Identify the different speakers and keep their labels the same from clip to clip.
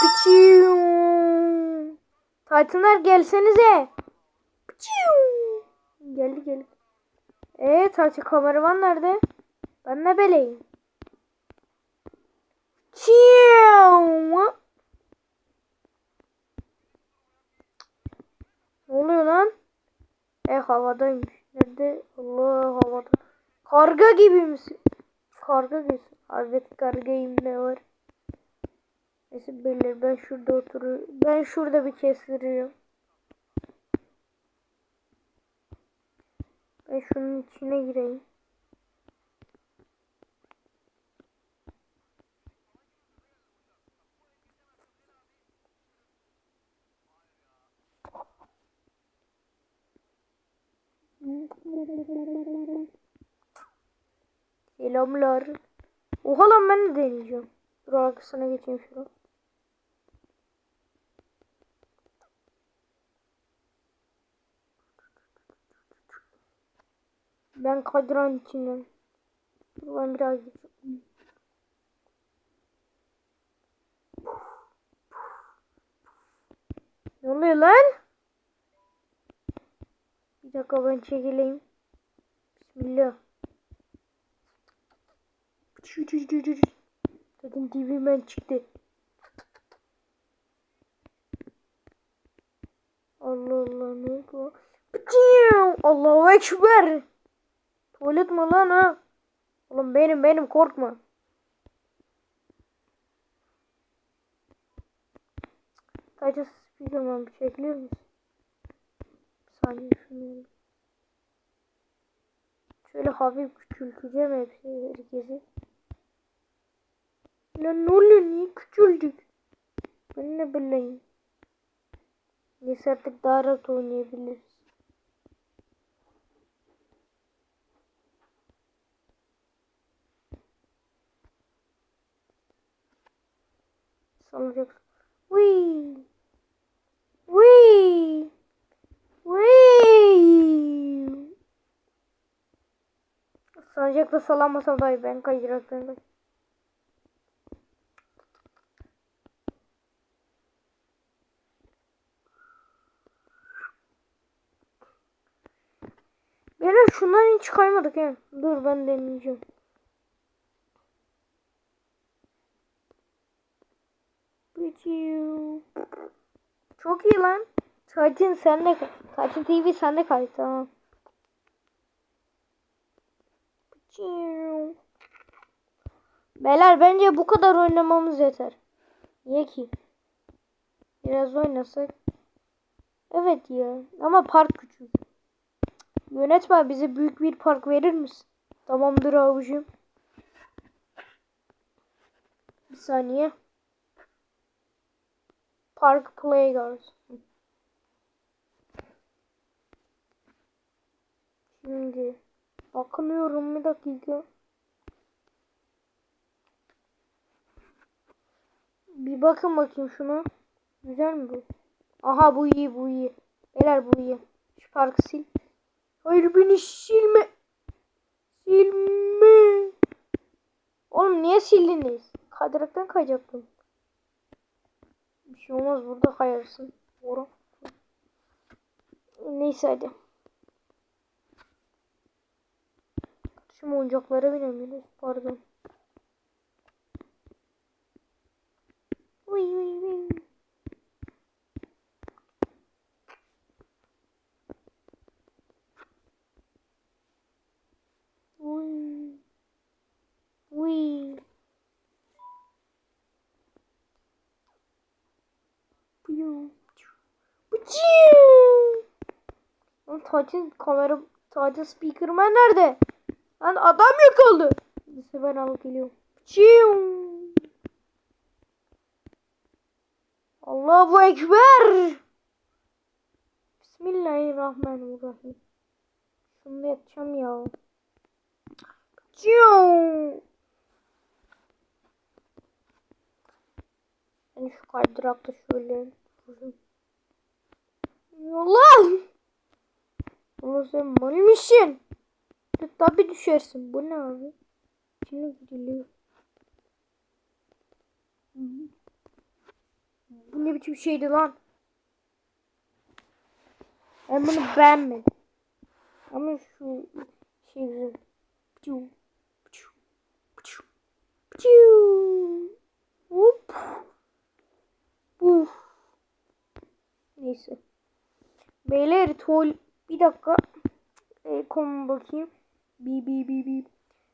Speaker 1: Piçiu. Taytınlar gelsenize. Piçiu. Geldi geldi. Eee Taytı kameraman nerede? Ben ne beleyim? Çiu. Ne oluyor lan? E havadaymış. Nerede? Allah havada. Karga gibi misin? Karga gibisin. Evet kargayım ne var? Neyse belli ben şurada oturuyorum. Ben şurada bir kestiriyorum. Ben şunun içine gireyim. Selamlar. Oha lan ben de deneyeceğim. Dur arkasına geçeyim şunu. Ben kadran içinden. Ben biraz geçeyim. Ne oluyor lan? Bir dakika ben çekileyim. Bismillah. Dedim dibimden çıktı. Allah Allah ne bu? Allahu Ekber! Tuvalet mi lan ha? Oğlum benim benim korkma. Sadece speakerman bir şey ekliyor musun? Bir saniye şunu. Şöyle hafif küçülteceğim hepsi herkesi. Lan ne oluyor niye küçüldük? Ben ne bileyim. Neyse artık daha rahat oynayabiliriz. Salacak. Wii. Wii. Wii. Sancakta sallamasam daha iyi. Ben kaydıraktan da. Beyler şundan hiç kaymadık he. Dur ben deneyeceğim. Çok iyi lan. Tatin sen de Tatin TV sen de kay tamam. Beyler bence bu kadar oynamamız yeter. Niye ki? Biraz oynasak. Evet ya. Ama park küçük. Yönetmen bize büyük bir park verir misin? Tamamdır avucum. Bir saniye. Park Playgrounds. Şimdi bakınıyorum bir dakika. Bir bakın bakayım şuna. Güzel mi bu? Aha bu iyi bu iyi. Beyler bu iyi. Şu parkı sil. Hayır beni silme. Silme. Oğlum niye sildiniz? Kaydıraktan kayacaktım. Bir şey olmaz burada kayarsın. Doğru. Neyse hadi. Şimdi oyuncaklara binemiyoruz. Pardon. Uy uy. Uy. Uy. Piu. Piu. Lan Taç'ın kamera Taç'ın speakerman nerede? Lan adam yok oldu. Neyse ben alıp geliyorum. Piu. Allahu Ekber. Bismillahirrahmanirrahim. Şunu yapacağım ya. Ciu. Ben şu kaydırakta şöyle. Allah! Ama sen mal mısın? E, Tabi düşersin. Bu ne abi? Şimdi gidiliyor. Bu ne biçim şeydi lan? Ben bunu beğenmedim. Ama şu şey güzel. Pıçu, pıçu, pıçu. Hop. Uf. Neyse. Beyler tuval bir dakika. E, konu bakayım. Bi bi bi bi.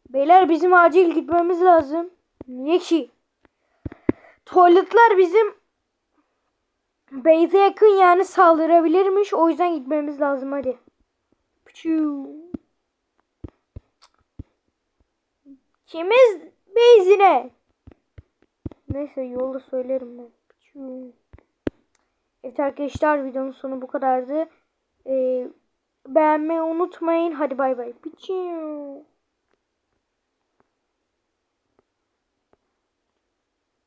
Speaker 1: Beyler bizim acil gitmemiz lazım. Niye ki? Tuvaletler bizim Beyze yakın yani saldırabilirmiş. O yüzden gitmemiz lazım hadi. Pçuu. Kimiz Beyzine? Neyse yolda söylerim ben. Pçuu. Evet arkadaşlar videonun sonu bu kadardı. Ee, beğenmeyi unutmayın. Hadi bay bay. Pçuu.